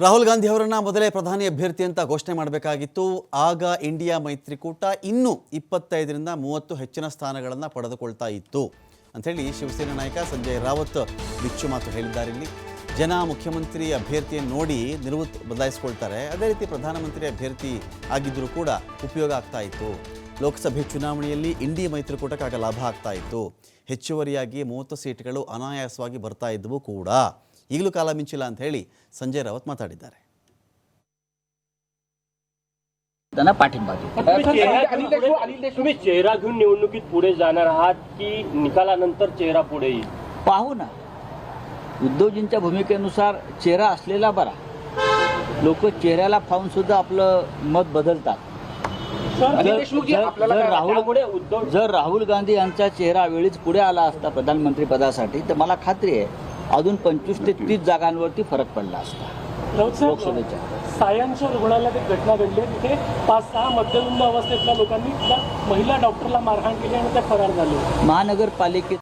ರಾಹುಲ್ ಗಾಂಧಿ ಅವರನ್ನ ಮೊದಲೇ ಪ್ರಧಾನಿ ಅಭ್ಯರ್ಥಿ ಅಂತ ಘೋಷಣೆ ಮಾಡಬೇಕಾಗಿತ್ತು. ಆಗ ಇಂಡಿಯಾ ಮೈತ್ರಿಕೂಟ ಇನ್ನೂ ಇಪ್ಪತ್ತೈದರಿಂದ ಮೂವತ್ತು ಹೆಚ್ಚಿನ ಸ್ಥಾನಗಳನ್ನು ಪಡೆದುಕೊಳ್ತಾ ಇತ್ತು ಅಂಥೇಳಿ ಶಿವಸೇನಾ ನಾಯಕ ಸಂಜಯ್ ರಾವತ್ ಬಿಚ್ಚು ಮಾತು ಹೇಳಿದ್ದಾರೆ ಇಲ್ಲಿ. ಜನ ಮುಖ್ಯಮಂತ್ರಿ ಅಭ್ಯರ್ಥಿಯನ್ನು ನೋಡಿ ನಿವೃತ್ತಿ ಬದಲಾಯಿಸ್ಕೊಳ್ತಾರೆ. ಅದೇ ರೀತಿ ಪ್ರಧಾನಮಂತ್ರಿ ಅಭ್ಯರ್ಥಿ ಆಗಿದ್ದರೂ ಕೂಡ ಉಪಯೋಗ ಆಗ್ತಾ ಇತ್ತು. ಲೋಕಸಭೆ ಚುನಾವಣೆಯಲ್ಲಿ ಇಂಡಿ ಮೈತ್ರಿಕೂಟಕ್ಕಾಗ ಲಾಭ ಆಗ್ತಾ ಇತ್ತು. ಹೆಚ್ಚುವರಿಯಾಗಿ ಮೂವತ್ತು ಸೀಟ್ಗಳು ಅನಾಯಾಸವಾಗಿ ಬರ್ತಾ ಇದ್ದವು ಕೂಡ. ಈಗಲೂ ಕಾಲ ಮಿಂಚಿಲ್ಲ ಅಂತ ಹೇಳಿ ಸಂಜಯ್ ರಾವತ್ ಮಾತಾಡಿದ್ದಾರೆ त्यांना पाठिंबा देऊ तुम्ही चेहरा घेऊन पुढे- तुम्ही चेहरा घेऊन निवडणुकीत पुढे जाणार आहात की निकालानंतर चेहरा पुढे येईल पाहू ना उद्धवजींच्या भूमिकेनुसार चेहरा असलेला बरा लोक चेहऱ्याला पाहून सुद्धा आपलं मत बदलतात जर- जर- जर राहुल त्यामुळे उद्धव जर राहुल गांधी यांचा चेहरा वेळीच पुढे आला असता प्रधानमंत्री पदासाठी तर मला खात्री आहे अजून पंचवीस ते तीस जागांवरती फरक पडला असता. लोकसभेच्या सायांच्या रुग्णालयात एक घटना घडली. तिथे पाच सहा मध्यमंद अवस्थेतल्या लोकांनी त्या महिला डॉक्टरला मारहाण केली आणि त्या फरार झाले महानगरपालिकेत